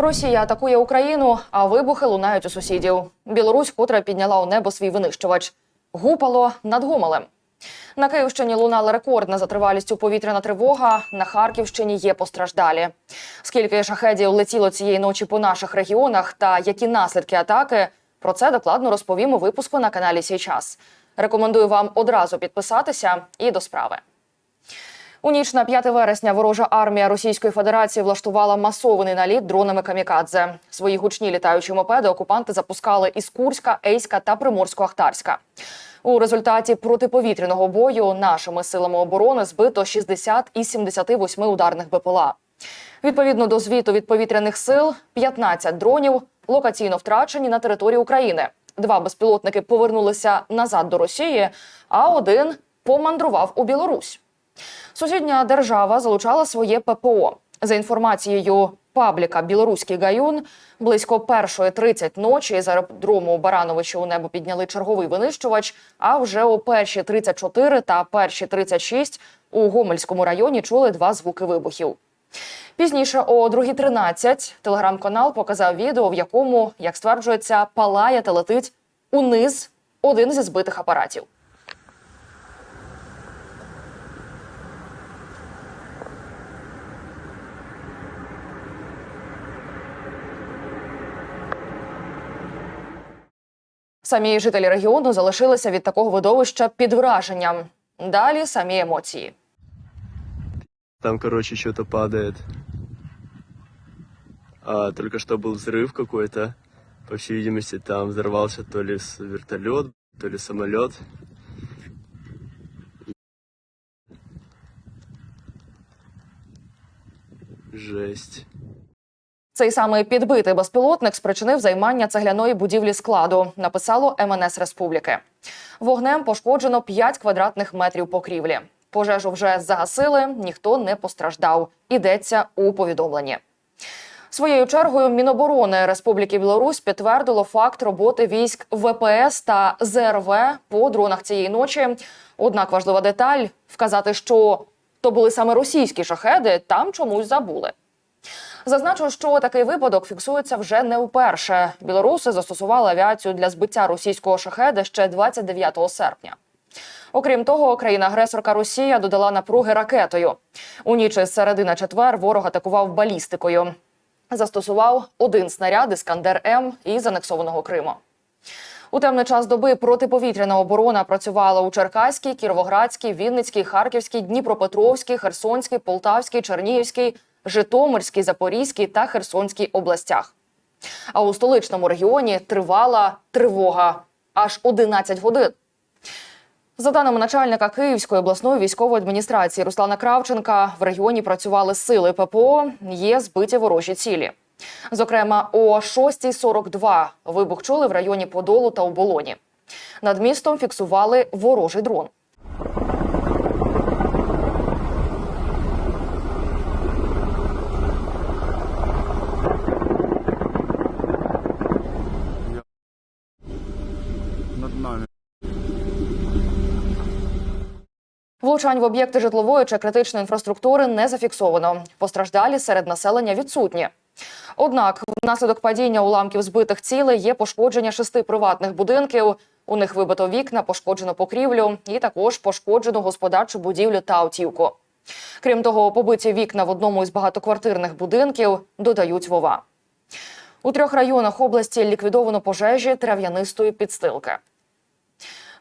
Росія атакує Україну, а вибухи лунають у сусідів. Білорусь котре підняла у небо свій винищувач. Гупало над Гомелем. На Київщині лунала рекордна за тривалістю повітряна тривога. На Харківщині є постраждалі. Скільки шахедів летіло цієї ночі по наших регіонах та які наслідки атаки? Про це докладно розповім у випуску на каналі Сій час. Рекомендую вам одразу підписатися і до справи. У ніч на 5 вересня ворожа армія Російської Федерації влаштувала масований наліт дронами камікадзе. Свої гучні літаючі мопеди окупанти запускали із Курська, Ейська та Приморсько-Ахтарська. У результаті протиповітряного бою нашими силами оборони збито 60 із 78 ударних БПЛА. Відповідно до звіту від повітряних сил, 15 дронів локаційно втрачені на території України. Два безпілотники повернулися назад до Росії, а один помандрував у Білорусь. Сусідня держава залучала своє ППО. За інформацією пабліка Білоруський гаюн, близько 1.30 ночі з аеродрому у Барановичі у небо підняли черговий винищувач. А вже о 1.34 та 1.36 у Гомельському районі чули два звуки вибухів. Пізніше о 2.13 телеграм-канал показав відео, в якому, як стверджується, палає та летить униз один зі збитих апаратів. Самі жителі регіону залишилися від такого видовища під враженням. Далі самі емоції. Там, короче, что-то падает. А, только что был взрыв какой-то. По всей видимости, там взорвался то ли вертолет, то ли самолет. Жесть. Цей самий підбитий безпілотник спричинив займання цегляної будівлі складу. Написало МНС Республіки. Вогнем пошкоджено 5 квадратних метрів покрівлі. Пожежу вже загасили, ніхто не постраждав. Ідеться у повідомленні. Своєю чергою Міноборони Республіки Білорусь підтвердило факт роботи військ ВПС та ЗРВ по дронах цієї ночі. Однак важлива деталь вказати, що то були саме російські шахеди, там чомусь забули. Зазначу, що такий випадок фіксується вже не вперше. Білоруси застосували авіацію для збиття російського шахеда ще 29 серпня. Окрім того, країна-агресорка Росія додала напруги ракетою. У ніч із середи четвер ворог атакував балістикою. Застосував один снаряд Іскандер М із анексованого Криму. У темний час доби протиповітряна оборона працювала у Черкаській, Кіровоградській, Вінницькій, Харківській, Дніпропетровській, Херсонській, Полтавській, Чернігівській, Житомирській, Запорізькій та Херсонській областях. А у столичному регіоні тривала тривога аж 11 годин. За даними начальника Київської обласної військової адміністрації Руслана Кравченка, в регіоні працювали сили ППО, є збиті ворожі цілі. Зокрема, о 6.42 вибух чули в районі Подолу та Оболоні. Над містом фіксували ворожий дрон. Влучань в об'єкти житлової чи критичної інфраструктури не зафіксовано. Постраждалі серед населення відсутні. Однак, внаслідок падіння уламків збитих цілей є пошкодження шести приватних будинків. У них вибито вікна, пошкоджено покрівлю і також пошкоджено господарчу будівлю та автівку. Крім того, побиті вікна в одному із багатоквартирних будинків додають вова. У трьох районах області ліквідовано пожежі трав'янистої підстилки.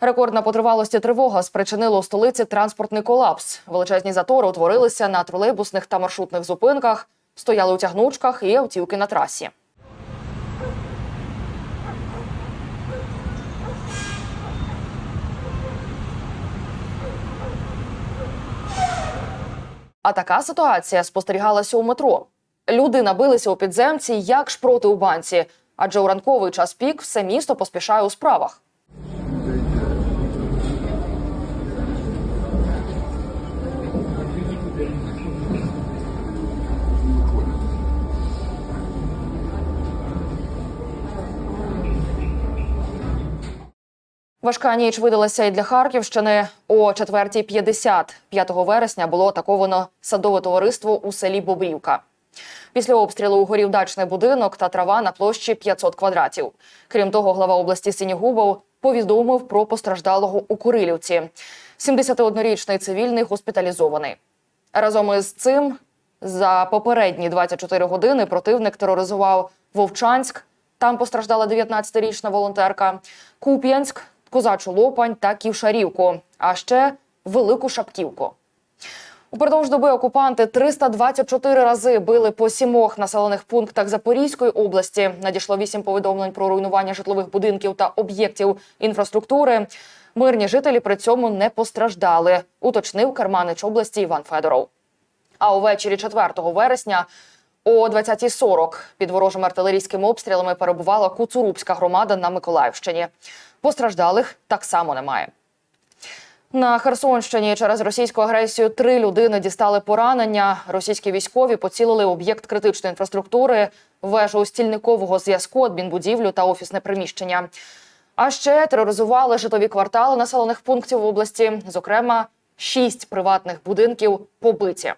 Рекордна по тривалості тривога спричинила у столиці транспортний колапс. Величезні затори утворилися на тролейбусних та маршрутних зупинках, стояли у тягнучках і автівки на трасі. А така ситуація спостерігалася у метро. Люди набилися у підземці, як шпроти у банці, адже у ранковий час пік все місто поспішає у справах. Важка ніч видалася і для Харківщини. О 4.50 5 вересня було атаковано садове товариство у селі Бобрівка. Після обстрілу угорів дачний будинок та трава на площі 500 квадратів. Крім того, глава області Синігубов повідомив про постраждалого у Курилівці. 71-річний цивільний госпіталізований. Разом із цим за попередні 24 години противник тероризував Вовчанськ. Там постраждала 19-річна волонтерка, Куп'янськ, Козачу Лопань та Ківшарівку, а ще Велику Шапківку. Упродовж доби окупанти 324 рази били по сімох населених пунктах Запорізької області. Надійшло вісім повідомлень про руйнування житлових будинків та об'єктів інфраструктури. Мирні жителі при цьому не постраждали, уточнив керманич області Іван Федоров. А увечері 4 вересня о 20.40 під ворожими артилерійськими обстрілами перебувала Куцурубська громада на Миколаївщині. Постраждалих так само немає. На Херсонщині через російську агресію три людини дістали поранення. Російські військові поцілили об'єкт критичної інфраструктури, вежу стільникового зв'язку, адмінбудівлю та офісне приміщення. А ще тероризували житлові квартали населених пунктів області. Зокрема, шість приватних будинків побиті.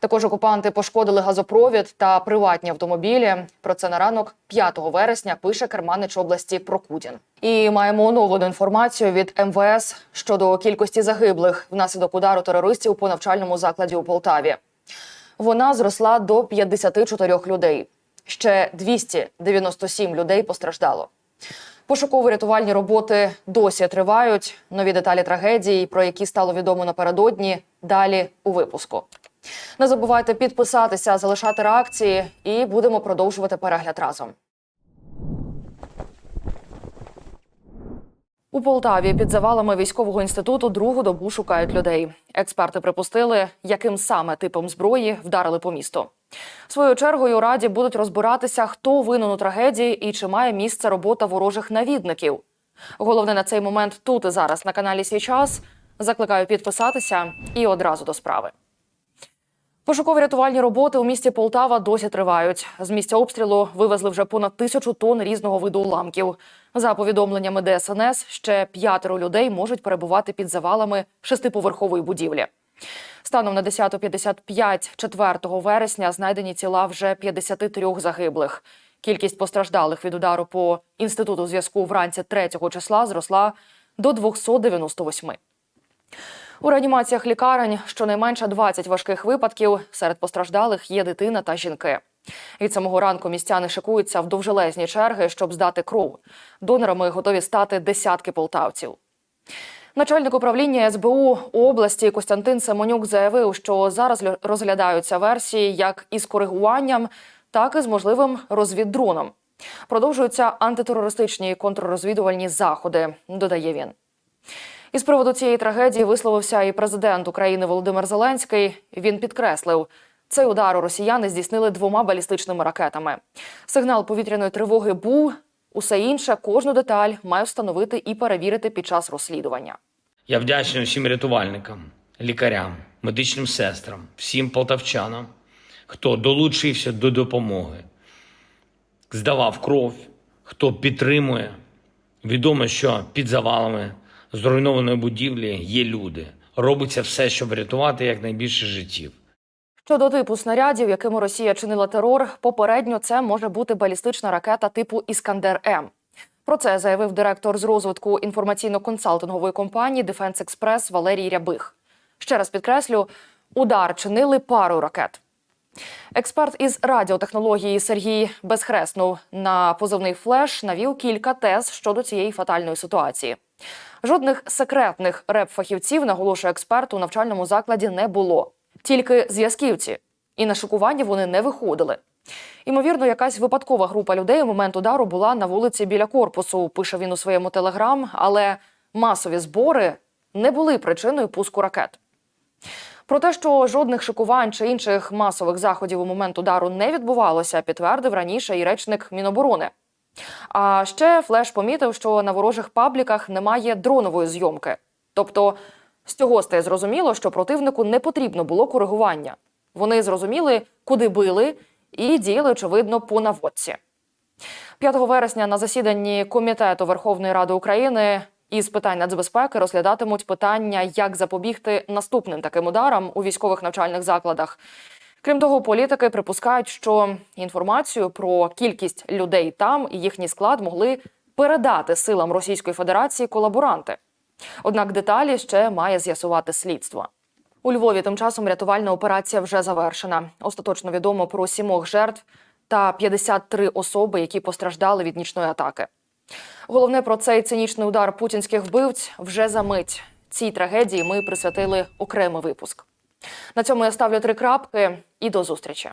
Також окупанти пошкодили газопровід та приватні автомобілі. Про це на ранок 5 вересня пише керманич області Прокудін. І маємо оновлену інформацію від МВС щодо кількості загиблих внаслідок удару терористів по навчальному закладі у Полтаві. Вона зросла до 54 людей. Ще 297 людей постраждало. Пошуково-рятувальні роботи досі тривають. Нові деталі трагедії, про які стало відомо напередодні, далі у випуску. Не забувайте підписатися, залишати реакції, і будемо продовжувати перегляд разом. У Полтаві під завалами військового інституту другу добу шукають людей. Експерти припустили, яким саме типом зброї вдарили по місту. Своєю чергою у раді будуть розбиратися, хто винен у трагедії і чи має місце робота ворожих навідників. Головне на цей момент тут і зараз на каналі «Свій час». Закликаю підписатися і одразу до справи. Пошукові рятувальні роботи у місті Полтава досі тривають. З місця обстрілу вивезли вже понад тисячу тонн різного виду уламків. За повідомленнями ДСНС, ще п'ятеро людей можуть перебувати під завалами шестиповерхової будівлі. Станом на 10.55 4 вересня знайдені тіла вже 53 загиблих. Кількість постраждалих від удару по інституту зв'язку вранці 3 числа зросла до 298. У реанімаціях лікарень щонайменше 20 важких випадків. Серед постраждалих є дитина та жінки. Від самого ранку містяни шикуються в довжелезні черги, щоб здати кров. Донорами готові стати десятки полтавців. Начальник управління СБУ області Костянтин Семенюк заявив, що зараз розглядаються версії як із коригуванням, так і з можливим розвіддроном. Продовжуються антитерористичні контррозвідувальні заходи, додає він. Із приводу цієї трагедії висловився і президент України Володимир Зеленський. Він підкреслив, цей удар у росіяни здійснили двома балістичними ракетами. Сигнал повітряної тривоги був. Усе інше, кожну деталь має встановити і перевірити під час розслідування. Я вдячний усім рятувальникам, лікарям, медичним сестрам, всім полтавчанам, хто долучився до допомоги, здавав кров, хто підтримує. Відомо, що під завалами зруйнованої будівлі є люди. Робиться все, щоб врятувати якнайбільше життів. Щодо типу снарядів, якими Росія чинила терор, попередньо це може бути балістична ракета типу Іскандер М. Про це заявив директор з розвитку інформаційно-консалтингової компанії Defense Express Валерій Рябих. Ще раз підкреслю, удар чинили пару ракет. Експерт із радіотехнології Сергій Безхреснов на позивний флеш навів кілька тез щодо цієї фатальної ситуації. Жодних секретних реп-фахівців, наголошує експерт, у навчальному закладі не було. Тільки зв'язківці. І на шокування вони не виходили. Ймовірно, якась випадкова група людей у момент удару була на вулиці біля корпусу, пише він у своєму телеграм, але масові збори не були причиною пуску ракет. Про те, що жодних шикувань чи інших масових заходів у момент удару не відбувалося, підтвердив раніше і речник Міноборони. А ще Флеш помітив, що на ворожих пабліках немає дронової зйомки. Тобто, з цього стає зрозуміло, що противнику не потрібно було коригування. Вони зрозуміли, куди били, і діяли, очевидно, по наводці. 5 вересня на засіданні Комітету Верховної Ради України із питань нацбезпеки розглядатимуть питання, як запобігти наступним таким ударам у військових навчальних закладах. Крім того, політики припускають, що інформацію про кількість людей там і їхній склад могли передати силам Російської Федерації колаборанти. Однак деталі ще має з'ясувати слідство. У Львові тим часом рятувальна операція вже завершена. Остаточно відомо про сімох жертв та 53 особи, які постраждали від нічної атаки. Головне про цей цинічний удар путінських вбивць вже за мить. Цій трагедії ми присвятили окремий випуск. На цьому я ставлю три крапки і до зустрічі.